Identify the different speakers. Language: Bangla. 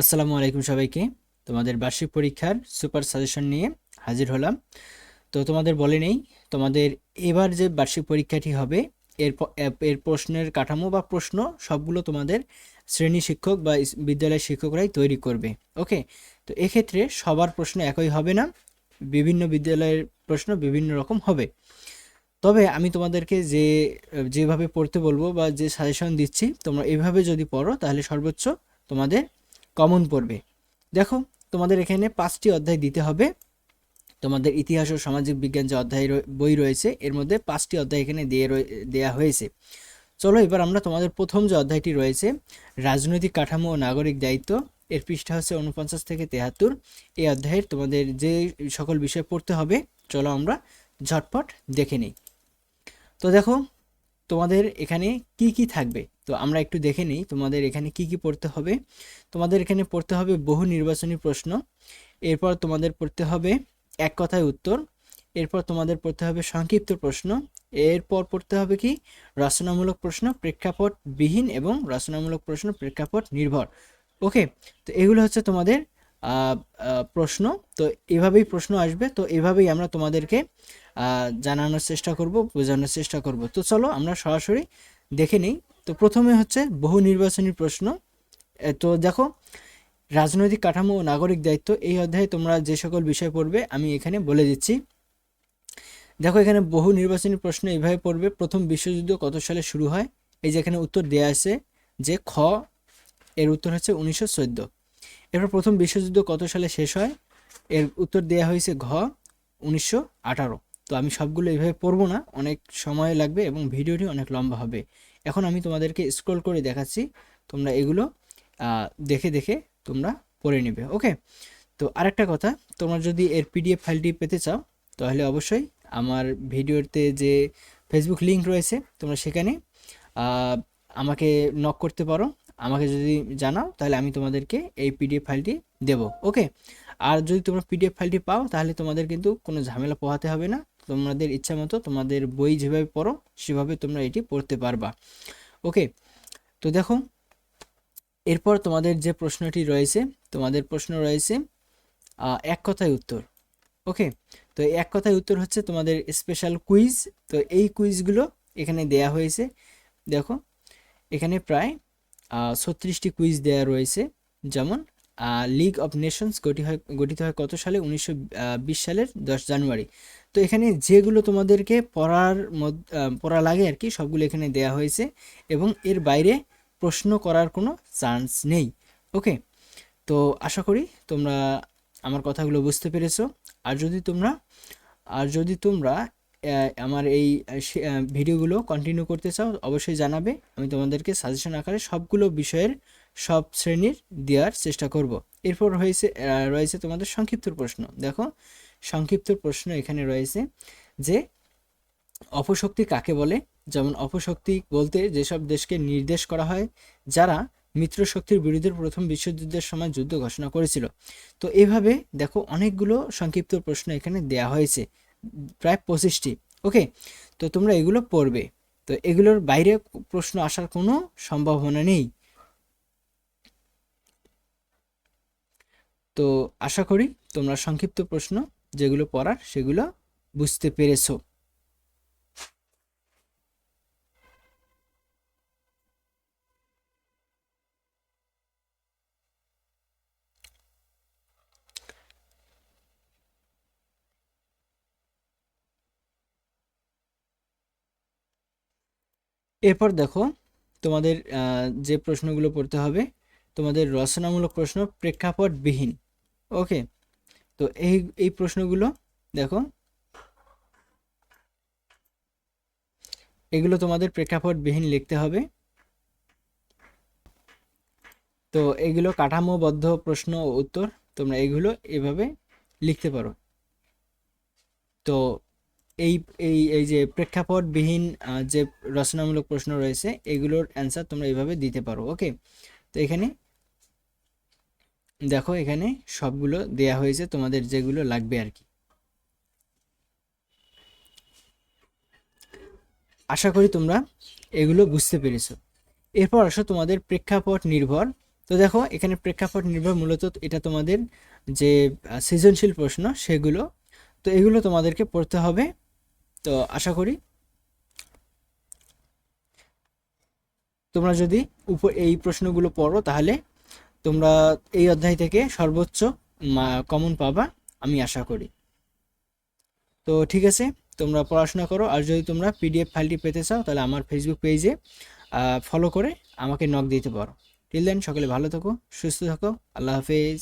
Speaker 1: আসসালামু আলাইকুম সবাইকে। তোমাদের বার্ষিক পরীক্ষার সুপার সাজেশন নিয়ে হাজির হলাম। তো তোমাদের বলে নেই, তোমাদের এবার যে বার্ষিক পরীক্ষাটি হবে, এর এর প্রশ্নের কাঠামো বা প্রশ্ন সবগুলো তোমাদের শ্রেণি শিক্ষক বা বিদ্যালয়ের শিক্ষকরাই তৈরি করবে। ওকে? তো এক্ষেত্রে সবার প্রশ্ন একই হবে না, বিভিন্ন বিদ্যালয়ের প্রশ্ন বিভিন্ন রকম হবে। তবে আমি তোমাদেরকে যে, যেভাবে পড়তে বলব বা যে সাজেশন দিচ্ছি, তোমরা এভাবে যদি পড়ো তাহলে সর্বোচ্চ তোমাদের কমন পড়বে। দেখো, তোমাদের এখানে পাঁচটি অধ্যায় দিতে হবে। তোমাদের ইতিহাস ও সামাজিক বিজ্ঞান যে অধ্যায় বই রয়েছে, এর মধ্যে পাঁচটি অধ্যায় এখানে দিয়ে দেয়া হয়েছে। চলো এবার আমরা তোমাদের প্রথম যে অধ্যায়টি রয়েছে, রাজনৈতিক কাঠামো ও নাগরিক দায়িত্ব, এর পৃষ্ঠা হচ্ছে উনপঞ্চাশ থেকে তেহাত্তর। এই অধ্যায়ের তোমাদের যে সকল বিষয় পড়তে হবে, চলো আমরা ঝটপট দেখে নিই। তো দেখো, তোমাদের এখানে কি কি থাকবে? তো আমরা একটু দেখে নিই তোমাদের এখানে কি কি পড়তে হবে। তোমাদের এখানে পড়তে হবে বহু নির্বাচনী প্রশ্ন। এরপর তোমাদের পড়তে হবে এক কথায় উত্তর। এরপর তোমাদের পড়তে হবে সংক্ষিপ্ত প্রশ্ন। এরপর পড়তে হবে কি, রচনামূলক প্রশ্ন প্রেক্ষাপট বিহীন এবং রচনামূলক প্রশ্ন প্রেক্ষাপট নির্ভর। ওকে, তো এগুলো হচ্ছে তোমাদের প্রশ্ন। তো এভাবেই প্রশ্ন আসবে। তো এভাবেই আমরা তোমাদেরকে জানানোর চেষ্টা করব, বোঝানোর চেষ্টা করব। তো চলো আমরা সরাসরি দেখে নিই তো প্রথমে হচ্ছে বহু নির্বাচনী প্রশ্ন। তো দেখো, রাজনৈতিক কাঠামো ও নাগরিক দায়িত্ব, এই অধ্যায়ে তোমরা যে সকল বিষয় পড়বে আমি এখানে বলে দিচ্ছি। দেখো, এখানে বহু নির্বাচনী প্রশ্ন এইভাবে পড়বে। প্রথম বিশ্বযুদ্ধ কত সালে শুরু হয়? এই যে এখানে উত্তর দেয়া আছে যে খ, এর উত্তর হচ্ছে উনিশশো চোদ্দ। এরপর প্রথম বিশ্বযুদ্ধ কত সালে শেষ হয়? এর উত্তর দেয়া হয়েছে ঘ, উনিশশো আঠারো। তো আমি সবগুলো এইভাবে পড়ব না, অনেক সময় লাগবে এবং ভিডিওটি অনেক লম্বা হবে। এখন আমি তোমাদেরকে স্ক্রল করে দেখাচ্ছি। তোমরা এগুলো দেখে দেখে তোমরা পড়ে নেবে ওকে তো আরেকটা কথা, তোমরা যদি এর পিডিএফ ফাইলটি পেতে চাও, তাহলে অবশ্যই আমার ভিডিওতে যে ফেসবুক লিংক রয়েছে, তোমরা সেখানে আমাকে নক করতে পারো। আমাকে যদি জানাও, তাহলে আমি তোমাদেরকে এই পিডিএফ ফাইলটি দেব ওকে আর যদি তোমরা পিডিএফ ফাইলটি পাও, তাহলে তোমাদের কিন্তু কোনো ঝামেলা পোহাতে হবে না। তোমাদের ইচ্ছা মতো তোমাদের বই যেভাবে পড়ো, সেভাবে তোমরা এটি পড়তে পারবা। ওকে, তো দেখো, এরপর তোমাদের যে প্রশ্নটি রয়েছে, তোমাদের প্রশ্ন রয়েছে এক কথায় উত্তর। ওকে, তো এক কথায় উত্তর হচ্ছে তোমাদের স্পেশাল কুইজ তো এই কুইজগুলো এখানে দেয়া হয়েছে। দেখো, এখানে প্রায় ছত্রিশটি কুইজ দেয়া রয়েছে, যেমন লিগ অফ নেশনস গঠিত হয় গঠিত হয় কত সালে? উনিশশো বিশ সালের দশ জানুয়ারি। তো এখানে যেগুলো তোমাদেরকে পড়ার পড়া লাগে আর কি, সবগুলো এখানে দেয়া হয়েছে এবং এর বাইরে প্রশ্ন করার কোনো চান্স নেই। ওকে তো আশা করি তোমরা আমার কথাগুলো বুঝতে পেরেছ। আর যদি তোমরা, আর যদি তোমরা আমার এই ভিডিওগুলো কন্টিনিউ করতে চাও, অবশ্যই জানাবে। আমি তোমাদেরকে সাজেশন আকারে সবগুলো বিষয়ের সব শ্রেণির দেওয়ার চেষ্টা করব। এরপর হয়েছে রয়েছে তোমাদের সংক্ষিপ্ত প্রশ্ন। দেখো, সংক্ষিপ্ত প্রশ্ন এখানে রয়েছে যে, অপশক্তি কাকে বলে? যেমন অপশক্তি বলতে যেসব দেশকে নির্দেশ করা হয়, যারা মিত্র শক্তির বিরুদ্ধে প্রথম বিশ্বযুদ্ধের সময় যুদ্ধ ঘোষণা করেছিল। তো এভাবে দেখো, অনেকগুলো সংক্ষিপ্ত প্রশ্ন এখানে দেয়া হয়েছে, প্রায় পঁচিশটি। ওকে, তো তোমরা এগুলো পড়বে। তো এগুলোর বাইরে প্রশ্ন আসার কোনো সম্ভাবনা নেই। তো আশা করি তোমরা সংক্ষিপ্ত প্রশ্ন যেগুলো পড়ার সেগুলো বুঝতে পেরেছ। এরপর দেখো তোমাদের যে প্রশ্নগুলো পড়তে হবে, তোমাদের রচনামূলক প্রশ্ন প্রেক্ষাপটবিহীন। ওকে, তো এই এই প্রশ্নগুলো দেখো। এগুলো তোমাদের প্রেক্ষাপটবিহীন লিখতে হবে। তো এগুলো কাঠামোবদ্ধ প্রশ্ন ও উত্তর, তোমরা এগুলো এভাবে লিখতে পারো। তো এই এই এই যে প্রেক্ষাপটবিহীন যে রচনামূলক প্রশ্ন রয়েছে, এগুলোর অ্যান্সার তোমরা এইভাবে দিতে পারো, ওকে? তো এখানে দেখো এখানে সবগুলো দেয়া হয়েছে, তোমাদের যেগুলো লাগবে আর কি। আশা করি তোমরা এগুলো বুঝতে পেরেছ। এরপর আসো তোমাদের প্রেক্ষাপট নির্ভর। তো দেখো, এখানে প্রেক্ষাপট নির্ভর মূলত এটা তোমাদের যে সৃজনশীল প্রশ্ন, সেগুলো। তো এগুলো তোমাদেরকে পড়তে হবে। তো আশা করি তোমরা যদি উপর এই প্রশ্নগুলো পড়ো, তাহলে তোমরা এই অধ্যায় থেকে সর্বোচ্চ কমন পাবা, আমি আশা করি। তো ঠিক আছে, তোমরা পড়াশোনা করো, আর যদি তোমরা পিডিএফ ফাইলটি পেতে চাও, তাহলে আমার ফেসবুক পেজে ফলো করে আমাকে নক দিতে পারো। টিল দেন সকলে ভালো থাকো, সুস্থ থাকো, আল্লাহ হাফেজ।